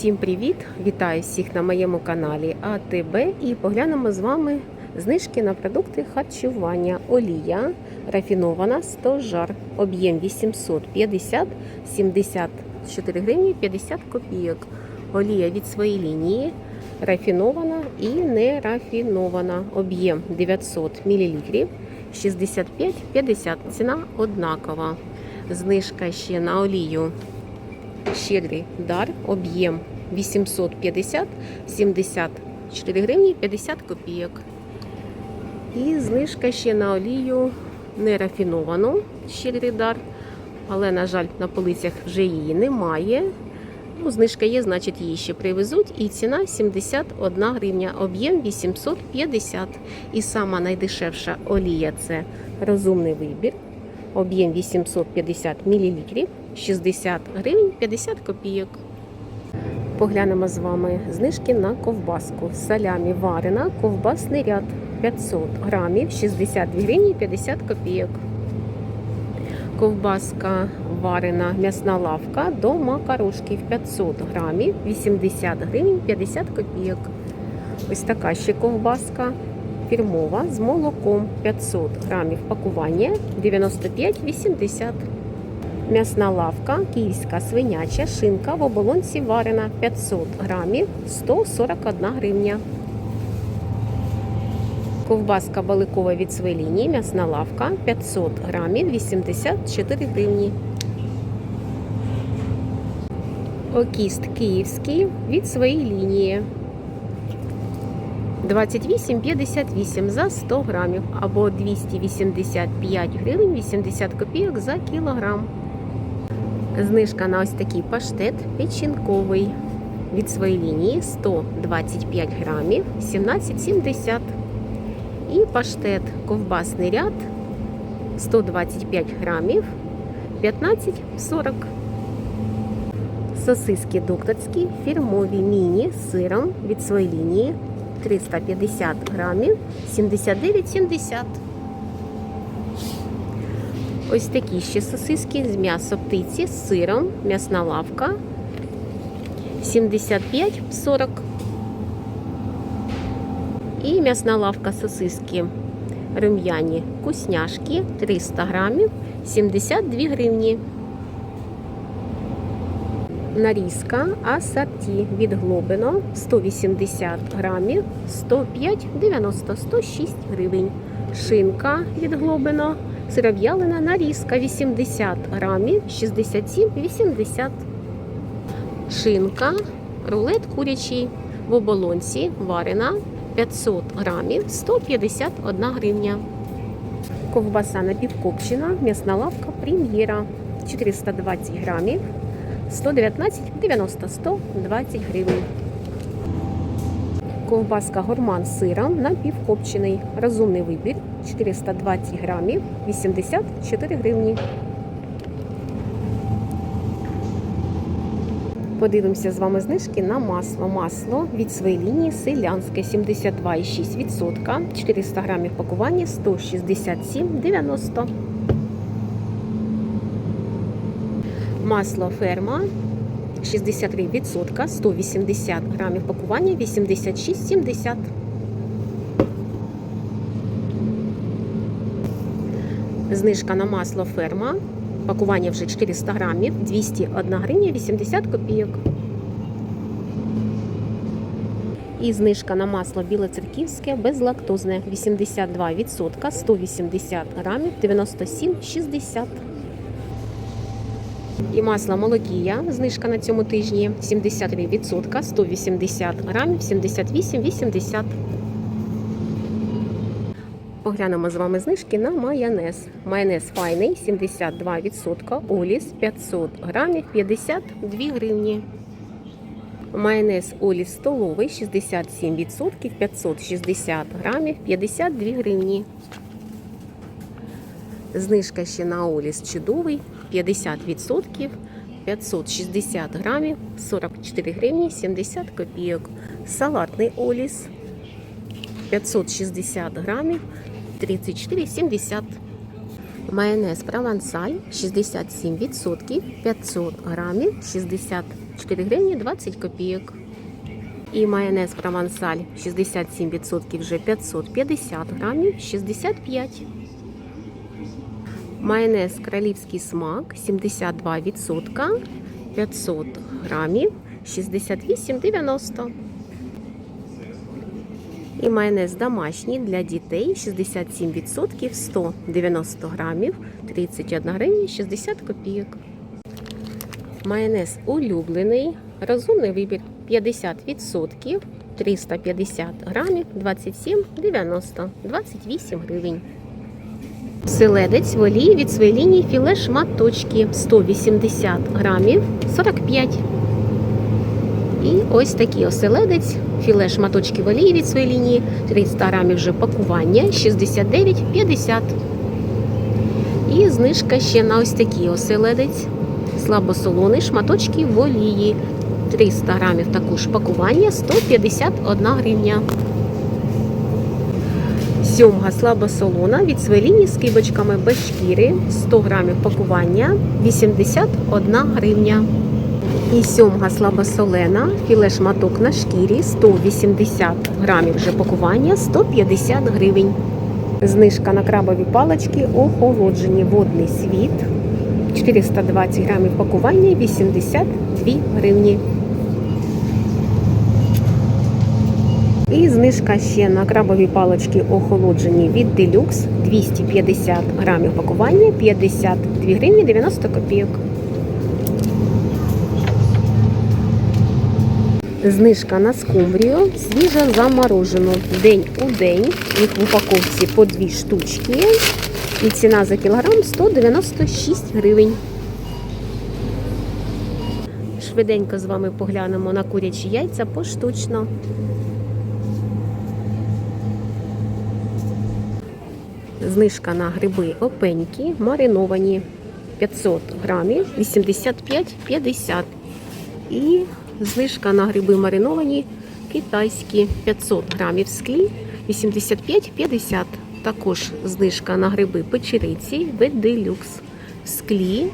Усім привіт! Вітаю всіх на моєму каналі АТБ і поглянемо з вами знижки на продукти харчування. Олія рафінована 100 жар, об'єм 850, 74 гривні 50 копійок. Олія від своєї лінії рафінована і не рафінована. Об'єм 900 мл, 65-50. Ціна однакова. Знижка ще на олію щедрий дар, об'єм 850, 74 гривні 50 копійок. І знижка ще на олію нерафіновану щедрий дар, але, на жаль, на полицях вже її немає. Ну, знижка є, значить її ще привезуть. І ціна 71 гривня, об'єм 850. І сама найдешевша олія це розумний вибір. Об'єм 850 мл, 60 гривень 50 копійок. Поглянемо з вами знижки на ковбаску. Салямі варена, ковбасний ряд 500 грамів, 62 гривні 50 копійок. Ковбаска варена м'ясна лавка до макарошків 500 грамів, 80 гривень 50 копійок. Ось така ще ковбаска фірмова з молоком 500 грамів пакування 95,80. М'ясна лавка, київська свиняча шинка в оболонці варена 500 грамів 141 гривня. Ковбаска баликова від своєї лінії, м'ясна лавка 500 грамів 84 гривні. Окіст київський від своєї лінії 28,58 за 100 грамів або 285 гривень 80 копійок за кілограм. Знижка на ось такий паштет печінковий від своєї лінії 125 грамів 17,70. І паштет ковбасний ряд 125 грамів 15,40. Сосиски докторські фірмові міні з сиром від своєї лінії 350 грамів 79,70. Ось такі ще сосиски з м'ясо птиці з сиром, м'ясна лавка 75,40. І м'ясна лавка сосиски рум'яні вкусняшки 300 грамів 72 гривні. Нарізка асорті від Глобино 180 грамів 105,90 106 гривень. Шинка від Глобино сиров'ялина нарізка 80 грамів 67,80. Шинка, рулет курячий в оболонці варена 500 грамів 151 гривня. Ковбаса напівкопчена, м'ясна лавка прем'єра 420 грамів 119,90 120 гривень. Ковбаска гурман з сиром напівкопчений. Розумний вибір 420 грамів 84 гривні. Подивимося з вами знижки на масло. Масло від своєї лінії селянське 72,6%. 400 грамів пакування 167,90. Масло ферма 63%, 180 грамів пакування 86,70. Знижка на масло ферма. Пакування вже 400 грамів, 201 гривня 80 копійок. І знижка на масло білоцерківське безлактозне 82%, 180 грамів 97,60. І масло молокія, знижка на цьому тижні 73%, 180 грамів 78,80. Поглянемо з вами знижки на майонез. Майонез файний 72%, Оліс 500 грамів 52 гривні. Майонез Оліс столовий 67%, 560 грамів 52 гривні. Знижка ще на Оліс чудовий 50%, 560 грамів 44 гривні 70 копійок. Салатний Оліс 560 грамів 34,70. Майонез провансаль 67%, 500 грамів 64 4 гривні 20 копійок. І майонез провансаль 67% вже 550 грамів 65. Майонез королівський смак 72% 500 грамів 68,90. І майонез домашній для дітей 67% 190 грамів 31 гривня 60 копійок. Майонез улюблений. Розумний вибір 50%, 350 грамів, 27,90, 28 гривень. Селедець в олії від своєї лінії філе шматочки 180 грамів, 45. І ось такий оселедець, філе шматочки олії від своєї лінії, 300 грамів вже пакування, 69,50. І знижка ще на ось такий оселедець слабосолоний шматочки в олії. 300 грамів також пакування 151 гривня. Сьомга слабосолона від своєї лінії з кибочками без шкіри 100 грамів пакування 81 гривня. І сьомга слабосолена, філе шматок на шкірі 180 грамів вже пакування 150 гривень. Знижка на крабові палички охолоджені водний світ 420 грамів пакування 82 гривні. І знижка ще на крабові палички охолоджені від Deluxe 250 грамів пакування 52 гривні 90 копійок. Знижка на скумбрію свіжо заморожену день у день. Їх в упаковці по дві штучки. І ціна за кілограм 196 гривень. Швиденько з вами поглянемо на курячі яйця поштучно. Знижка на гриби опеньки мариновані 500 грамів 85,50. І знижка на гриби мариновані китайські 500 грамів склі 85,50. Також знижка на гриби печериці Веделюкс в склі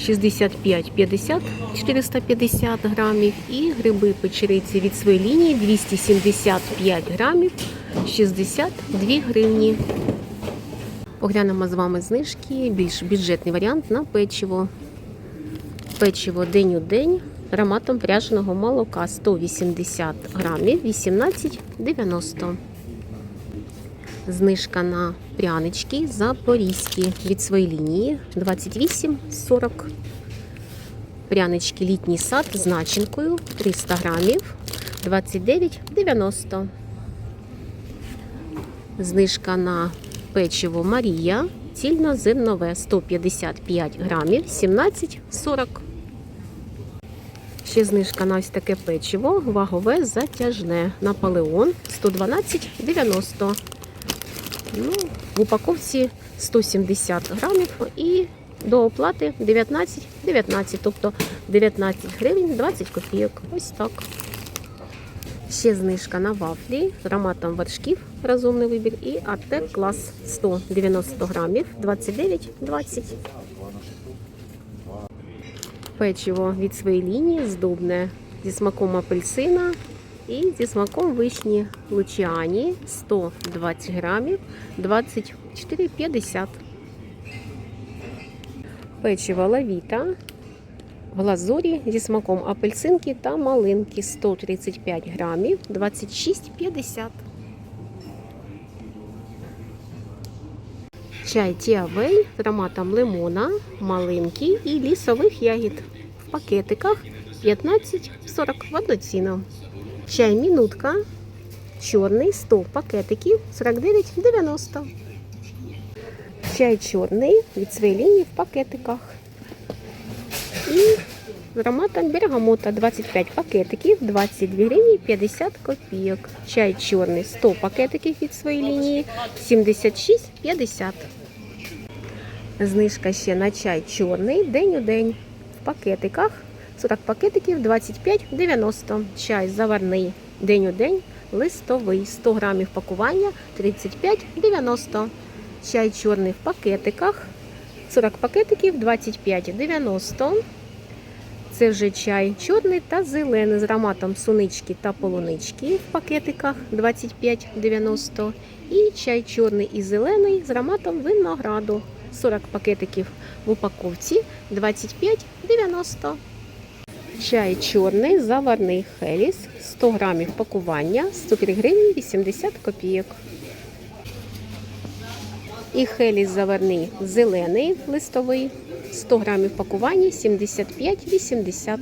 65,50 450 грамів. І гриби печериці від своєї лінії 275 грамів 62 гривні. Поглянемо з вами знижки, більш бюджетний варіант на печиво. Печиво день у день ароматом пряженого молока 180 грамів 18,90. Знижка на прянички запорізькі від своєї лінії 28,40. Прянички літній сад з начинкою 300 грамів 29,90. Знижка на печиво Марія цільнозернове 155 грамів 17,40. Ще знижка на ось таке печиво, вагове затяжне. Наполеон 112,90. Ну, в упаковці 170 грамів і до оплати 19,19, 19, тобто 19 гривень 20 копійок. Ось так. Ще знижка на вафлі з ароматом вершків, розумний вибір, і Артек клас 190 грамів 29,20. Печиво від своєї лінії здобне зі смаком апельсина і зі смаком вишні Лучіані 120 грамів 24,50. Печиво лавіта в глазурі зі смаком апельсинки та малинки 135 грамів 26,50. Чай Тіавей з ароматом лимона, малинки і лісових ягід в пакетиках 15,40 в одну ціну. Чай мінутка чорний 100 пакетиків 49,90. Чай чорний від своєї лінії в пакетиках. Ароматом бергамота 25 пакетиків 22 гривні 50 копійок. Чай чорний 100 пакетиків від своєї лінії 76,50. Знижка ще на чай чорний день у день в пакетиках. 40 пакетиків 25,90. Чай заварний день у день, листовий 100 грамів пакування 35,90. Чай чорний в пакетиках. 40 пакетиків 25,90. Це вже чай чорний та зелений з ароматом сунички та полунички в пакетиках 25,90. І чай чорний і зелений з ароматом винограду 40 пакетиків в упаковці 25,90. Чай чорний заварний хеліс 100 грамів пакування 103 гривні 80 копійок. І хеліс заварний зелений листовий 100 грамів пакування 75,80.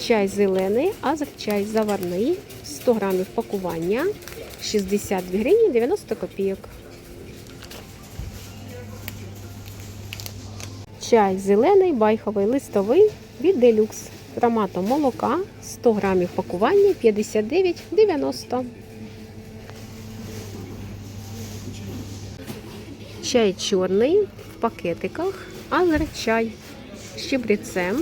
Чай зелений, азерчай заварний 100 грамів пакування 62 гривні 90 копійок. Чай зелений, байховий, листовий від делюкс. з Ароматом молока 100 грамів пакування 59,90. Чай чорний в пакетиках, азерчай з щебрецем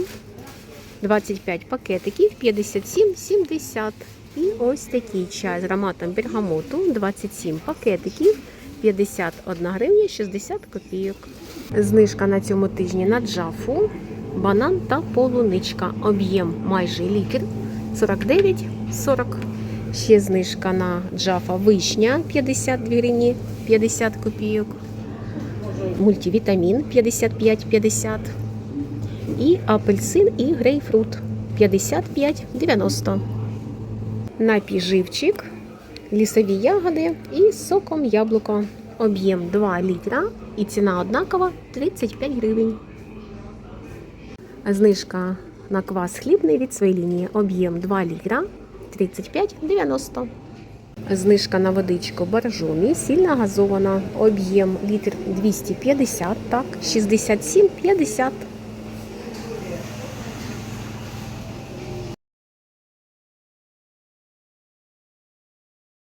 25 пакетиків 57,70. І ось такий чай з ароматом бергамоту 27 пакетиків 51 гривня 60 копійок. Знижка на цьому тижні на джафу, банан та полуничка. Об'єм майже літр 49,40. Ще знижка на джафа вишня 52 гривні 50 копійок. Мультивітамін 55,50. І апельсин і грейпфрут 55,90. Напій живчик, лісові ягоди і соком яблуко. Об'єм 2 літра і ціна однакова 35 гривень. Знижка на квас хлібний від своєї лінії. Об'єм 2 літра 35,90. Знижка на водичку боржомі, сильно газована. Об'єм літр 250, так, 67,50.